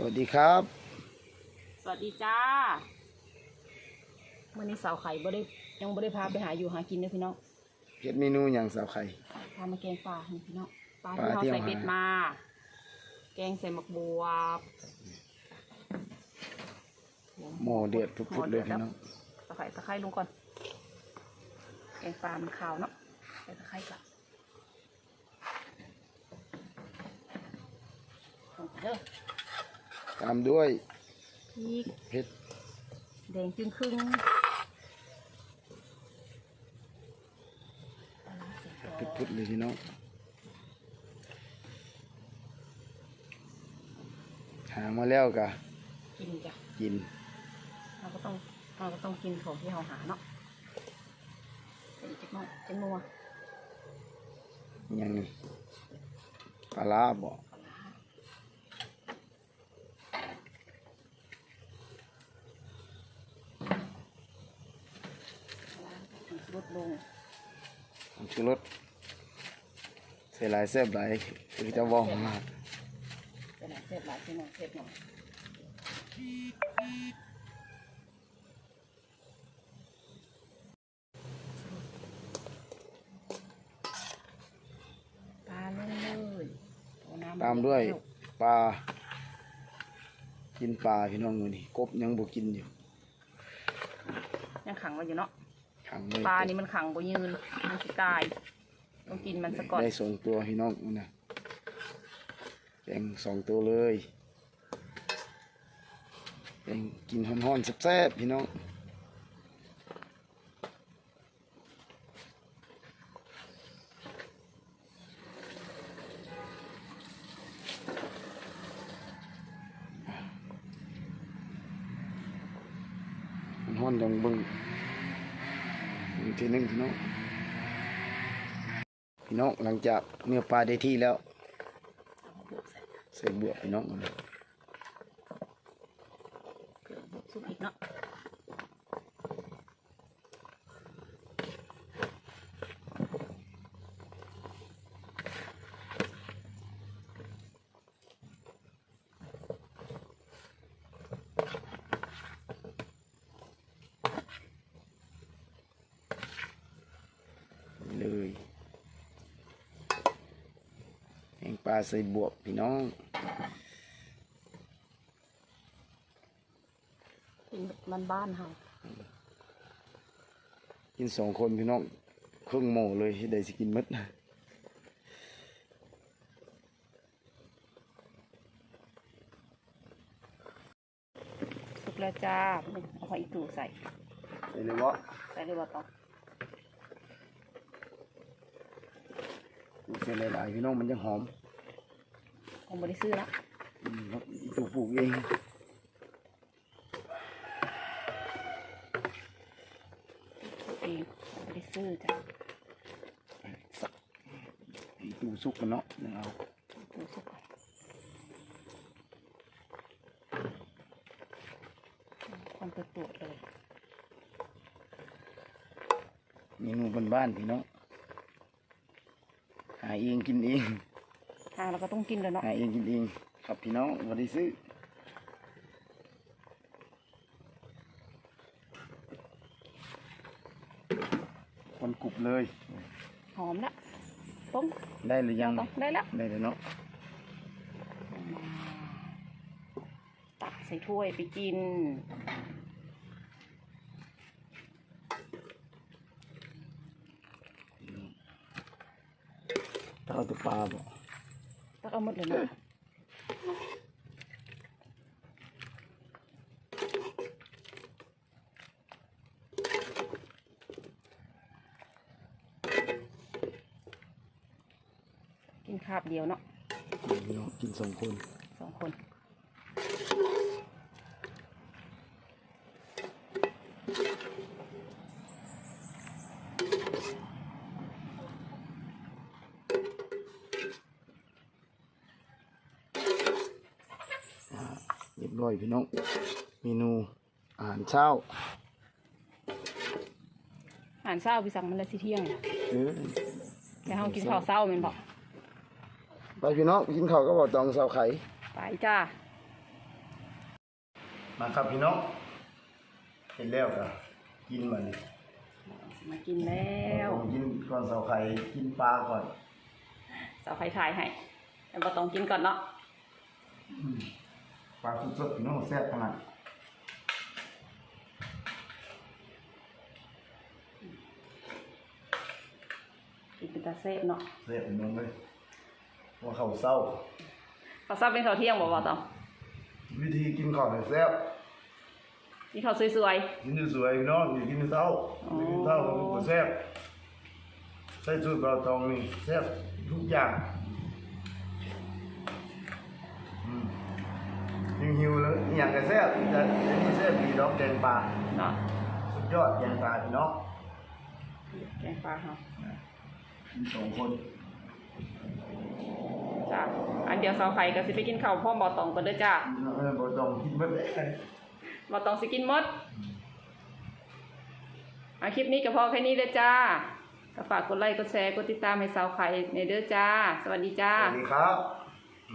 สวัสดีครับ สวัสดีจ้าเมื่อนี้สาวไข่บ่ได้ยังบ่ได้พาไปหาอยู่หากินเด้อพี่น้องเฮ็ดเมนูอย่างสาวไข่ พามาแกงปลานี่พี่น้องปลาปลาที่เราที่ใส่เอาเบ็ดหามา แกงใส่หมักบัวหม้อเดือดพุดๆเลยพี่น้องตะไคร้ตะไคร้ลงก่อน แกงปลามันขาวเนาะใส่ตะไคร้ก่อนลงไปเด้อ ตามด้วยพริกเผ็ดแดงจึงครึ่งปลาร้าใส่ก่อนพุดๆเลยพี่น้องหามาแล้วกะกินจ้ะกิน เราก็ต้องเราก็ต้องกินของที่เราหาเนาะเป็นจักหน้อยจักนัวย่างปลาร้าบ่ปลาร้าปลาร้า ลดลงผงชูรสใส่หลายแซ่บหลายคือจะว่องมากเป็นหลายเศษหลายที่หน่อยเศษหน่อยปลาเลยเลยเอาน้ำตามด้วยแล้ปลากินปลาพี่น้องมื้อนี้กบยังบ่กินอยู่ยังขังไว้อยู่เนาะ ขังไว้ปลานี่มันขังบ่ยืน มันสิตาย ต้องกินมันซะก่อนได้สองตัวพี่น้องมื้อนะแกงสองตัวเลยแกงกินฮ้อนๆแซ่บๆพี่น้องมันฮ้อนจังเบิ่งอีก ทีหนึงพี่น้องพี่น้องหลังจากเนื้อปลาได้ที่แล้วใส่เบือกพี่น้องเลยเกลือบุกซุปอีกเนาะ เลยแหง ปลาใส่บวกพี่น้องกินมันบ้านๆเฮากินสองคนพี่น้องครึ่งหม้อเลยให้ได้สิกินหมดสุกแล้วจ้าเอาหอยอีตู่ใส่ ใส่เลยวะใส่เลยว่าต้องใส่หลายๆพี่น้องมันจะหอม คงบ่ได้ซื้อละอืมครับอีตูปลูกเองเองบ่ได้ซื้อจ้ะสักอีตูสุกกันเนาะยังเอาดูสุกก่อนคนตัวตัวๆเลยเมนูบ้านๆพี่น้องหาเองกินเอง ทางเราก็ต้องกินแล้วเนาะหาเองกินเองครับพี่น้องวันนี้ซื้อคนกรุบเลย หอมละต้มได้หรือยังต้องได้แล้วได้แล้วเนาะตักใส่ถ้วยไปกินถ้าเอาแตัวปลาบ่ ตักเอาหมดเลยเนาะกินคาบเดียวเนาะพี่น้องกินสองคนสองคน เรียบร้อยพี่น้อง เมนูอาหารเช้า อาหารเช้าพี่สั่งมันละสิเที่ยงน่ะเออแต่เฮากินข้าวเช้าแม่นบ่ไปพี่น้องกินข้าวก็บอกตองเสาไข่ ไปจ้า มาครับพี่น้องเห็นแล้วก็กินมันมากินแล้วกินก่อนเสาไข่กินปลาก่อน สาวไฟถ่ายให้แต่บ่ต้องกินก่อนเนาะ ปลาสดๆพี่น้องแซ่บขนาดกินเป็นตาเซฟเนาะแซ่บพี่น้องเลยว่าเขาวเศร้าข้าวซับเป็นข้าวเที่ยงบ่บ่ต้องวิธีกินก่อนให้แซ่บนี่ข้าวสวยกินสวยๆพี่น้องอย่ากินเศร้าอ๋อกินเศร้ามันก็แซ่บใส่สูตรเราตองนี่แซ่บทุกอย่างอืมยัง หิวแล้วอหย่างก็แซ่บแต่อันนี้แซ่บดีดอกแกงปลาๆเนาะสุดยอดแกงปลาพี่น้องแกงปลาเฮามีสองคนจ้าอันเดียวสาวไข่ก็สิไปกินข้าวพร้อมบ่ต้องกันเด้อจ้าเออบ่ต้องกินเบิดเลยบ่ต้องสิกินหมดอะคลิปนี้ก็พอแค่นี้เด้อจ้าก็ฝากกดไลค์กดแชร์กดติดตามให้สาวไข่ในเด้อจ้า สวัสดีจ้าสวัสดีครับ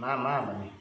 มามาบัดนี้